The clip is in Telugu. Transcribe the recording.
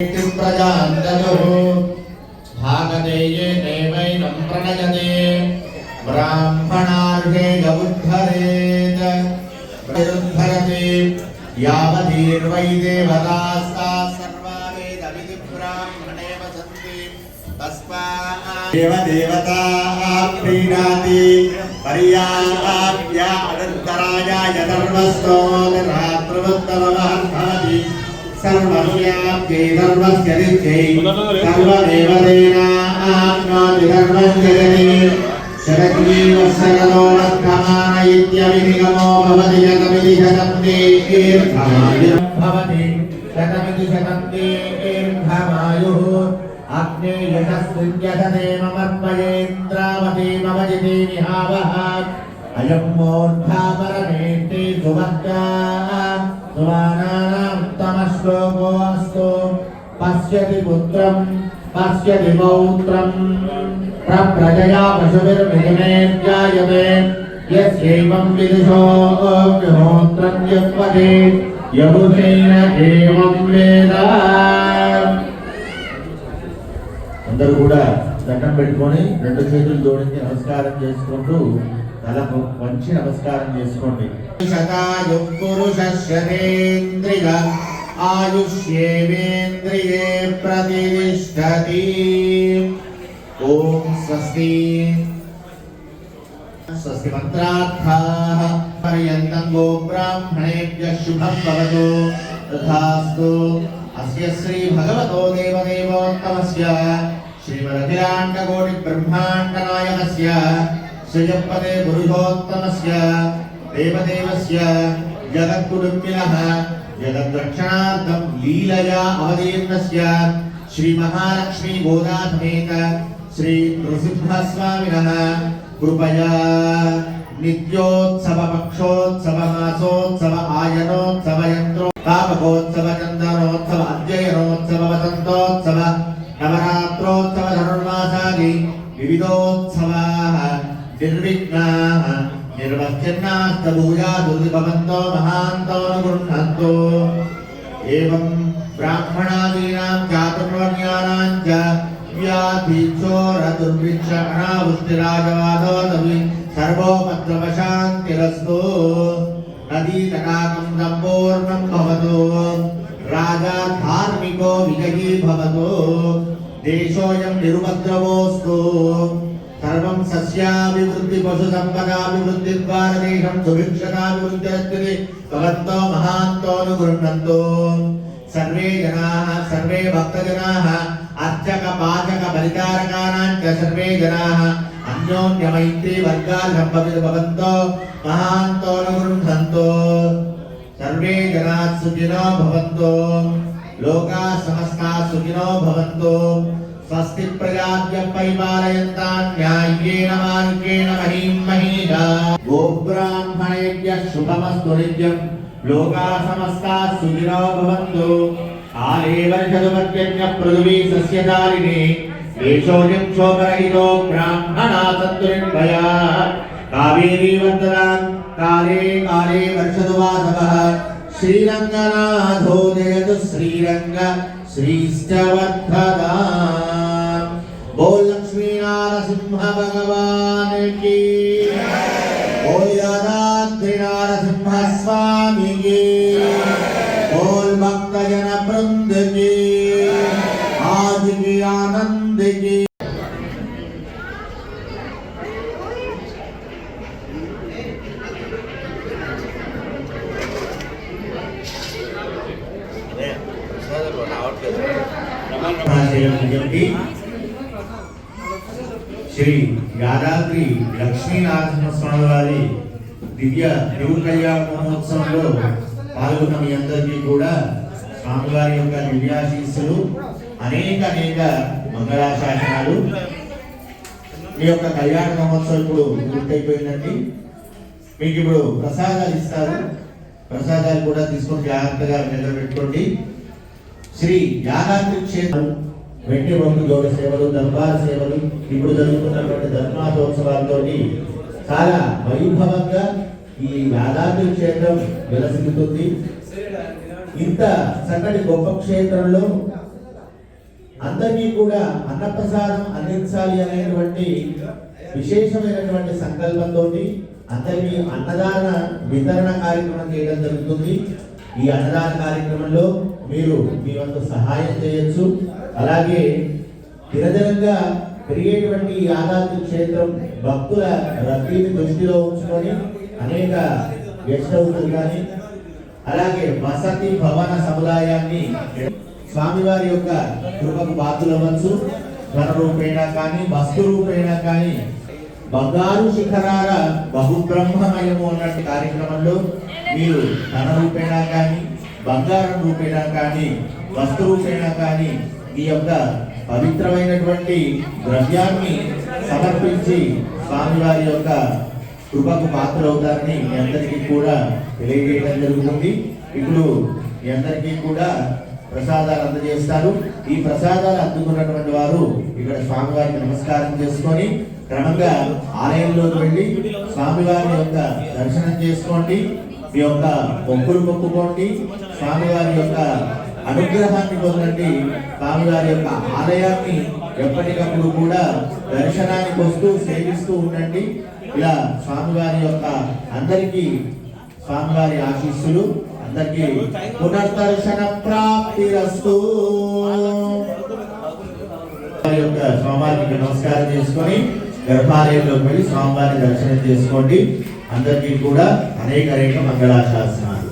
प्रजान्दनुः भागदेयेनैवैनं प्रणयते ब्राह्मणार्हे गमुद्धरेत् प्रतिरुद्धरते यावतीर्वै देवतास्ताः सर्वा वेदविधि ब्राह्मणे वसन्ति तस्मात् देवदेवता प्रीणाति पर्याप्या अनन्तरायाय धर्मस्तोरात्रवत्तममहर्भवति सर्वस्याप्यै धर्मस्य नित्यै सर्वदेवतेनाप्नोति धर्मस्य जने शरद्वीवत्सरतो वर्धमान इत्यभिनिगमो भवति यतमिति शतं दीर्घमायुः भवति शतमिति शतं दीर्घमायुः अग्ने यशस्विन्यसते ममर्पयेन्द्रावती ममजिते निहावः अयं मूर्धापरमेष्टि सुभद्रा सुवानानामुत्तमश्लोको अस्तु पश्यति पुत्रं पश्यति पौत्रं प्रप्रजया पशुभिर्मिथुनेर्जायते यस्यैवं विदुषो अग्निहोत्रं यस्पति यबुधेन एवं वेद అందరూ కూడా దండం పెట్టుకొని రెండు చేతులు జోడించి నమస్కారం చేసుకుంటూ తలకు వంచి నమస్కారం చేసుకోండి सतायुपुरुषस्यतेन्द्रिय आयुष्येवेन्द्रिये प्रतिष्ठति। ओम स्वस्ति। स्वस्ति मन्त्रार्थाः पर्यन्तं गोब्राह्मणेभ्यः शुभं भवतु। तथास्तु अस्य श्री भगवतो देवदेवोत्तमस्य श्रीवरधिराण्डकोटिब्रह्माण्डनायकस्य श्रियपदे गुरुभोत्तमस्य దేవదేవస్య జగద్గురుమినః జగద్రక్షణార్థం లీలయా అవతీర్ణస్య శ్రీ మహాలక్ష్మీ గోదాసమేత శ్రీ నృసింహస్వామినः కృపయా నిత్యోత్సవ పక్షోత్సవ మాసోత్సవ ఆయనోత్సవ యంత్రో తాపకోత్సవ చందనోత్సవ అధ్యయనోత్సవ వసంతోత్సవ నవరాత్రోత్సవ ధనుర్మాసాది వివిధోత్సవా నిర్విఘ్నా నిర్వస్థిర్ణాస్తభూయాదుర్భవంతో మహాంతో గృహంతో ఏం బ్రాహ్మణాదీనాం చాతుర్వర్ణ్యానాం చ వ్యాధీక్షోరదుర్భిక్షణావృష్టిరాజవాదో తవి సర్వోపద్రవశాంతిరస్తో నదీతటాకం సంపూర్ణం భవతో రాజా ధార్మికో విజయీ భవతో దేశోయం నిరుపద్రవోస్తు సర్వం సస్యాభివృద్ధి పశు సంపదాభివృద్ధి ద్వారదేశం సుభిక్షకాభివృద్ధి భగవంతో మహాంతోను గృహంతో సర్వే జనాః సర్వే భక్తజనాః అర్చక పాచక బలికారకాణాం చ సర్వే జనాః అన్యోన్య మైత్రి వర్గాల్ భగవంతో మహాంతోను గృహంతో సర్వే జనాః సుఖినో భవంతో లోకా సమస్తా సుఖినో భవంతో स्वस्ति प्रजाभ्यः परिपालयन्तां न्याय्येन मार्गेण महीं महीषा गोब्राह्मणेभ्यः शुभमस्तु नित्यम् लोकाः समस्ताः सुखिनो भवन्तु काले वर्षदुपर्जन्य पृथिवी सस्यधारिणे देशोऽयं क्षोभरहितो ब्राह्मणा सन्तु निर्भया कावेरी वर्धनां काले काले वर्षतु శ్రీరంగనాథో జయతు శ్రీరంగ శ్రీష్టవర్ధదా. బోల్ లక్ష్మీనారసింహ భగవానికి బోల్ యాదాద్రి నారసింహ స్వామికి బోల్ భక్తజన బృందకి ఆదికి ఆనందికి. చెప్పి శ్రీ యాదాద్రి లక్ష్మీనారాయణ వారి దివ్య దేవుడి కళ్యాణ మహోత్సవంలో పాల్గొన్న మీ అందరికీ కూడా. స్వామివారి యొక్క దివ్యాశీస్సులు అనేక అనేక మంగళాశాసనాలు. మీ యొక్క కళ్యాణ మహోత్సవం ఇప్పుడు పూర్తయిపోయిందండి. మీకు ఇప్పుడు ప్రసాదాలు ఇస్తారు. ప్రసాదాలు కూడా తీసుకొని జాగ్రత్తగా నిలబెట్టుకోండి. శ్రీ యాదాద్రి క్షేత్రం వెండి వంగు జోడ సేవలు దర్బార్ సేవలు ఇప్పుడు జరుగుతున్నటువంటి ధర్మాతోత్సవాలతో చాలా వైభవంగా ఈ యాదాద్రి క్షేత్రం విలసిల్లుతుంది. ఇంత చక్కటి గొప్ప క్షేత్రంలో అందరినీ కూడా అన్నప్రసాదం అందించాలి అనేటువంటి విశేషమైనటువంటి సంకల్పంతో అందరినీ అన్నదాన వితరణ కార్యక్రమం చేయడం జరుగుతుంది. ఈ అన్నదాన కార్యక్రమంలో మీరు మీ వంతు సహాయం చేయొచ్చు. అలాగే నిరంతరంగా పెరిగేటువంటి ఈ యాదాద్రి క్షేత్రం భక్తుల రద్దీని దృష్టిలో ఉంచుకొని అనేక గెస్ట్ హౌసులు కానీ అలాగే వసతి భవన సముదాయాన్ని స్వామివారి యొక్క కృపకు బాధ్యులవచ్చు ధన రూపేణా కానీ వస్తు రూపేణా కానీ బంగారు శిఖరాల బహుబ్రహ్మమయము అన్నట్టు కార్యక్రమంలో మీరు ధన రూపేణా కానీ బంగారం రూపేణా కానీ వస్తు రూపేణా కానీ ఈ యొక్క పవిత్రమైనటువంటి ద్రవ్యాన్ని సమర్పించి స్వామివారి యొక్క కృపకు పాత్రవుతారని మీ అందరికీ కూడా తెలియజేయడం జరుగుతుంది. ఇప్పుడు మీ అందరికీ కూడా ప్రసాదాలు అందజేస్తారు. ఈ ప్రసాదాలు అందుకున్నటువంటి వారు ఇక్కడ స్వామివారికి నమస్కారం చేసుకొని క్రమంగా ఆలయంలోకి వెళ్ళి స్వామివారి యొక్క దర్శనం చేసుకోండి మీ యొక్క మొక్కులు మొక్కుకోండి స్వామివారి యొక్క అనుగ్రహాన్ని పొందండి. స్వామివారి యొక్క ఆలయాన్ని ఎప్పటికప్పుడు కూడా దర్శనానికి వస్తూ సేవిస్తూ ఉండండి. ఇలా స్వామివారి యొక్క అందరికీ స్వామివారి ఆశీస్సులు అందరికీ పునర్దర్శన ప్రాప్తిరస్తు వారి యొక్క స్వామివారికి నమస్కారం చేసుకొని గర్భాలయంలోకి వెళ్ళి స్వామివారిని దర్శనం చేసుకోండి. అందరికీ కూడా అనేక అనేక మంగళాశాసనాలు.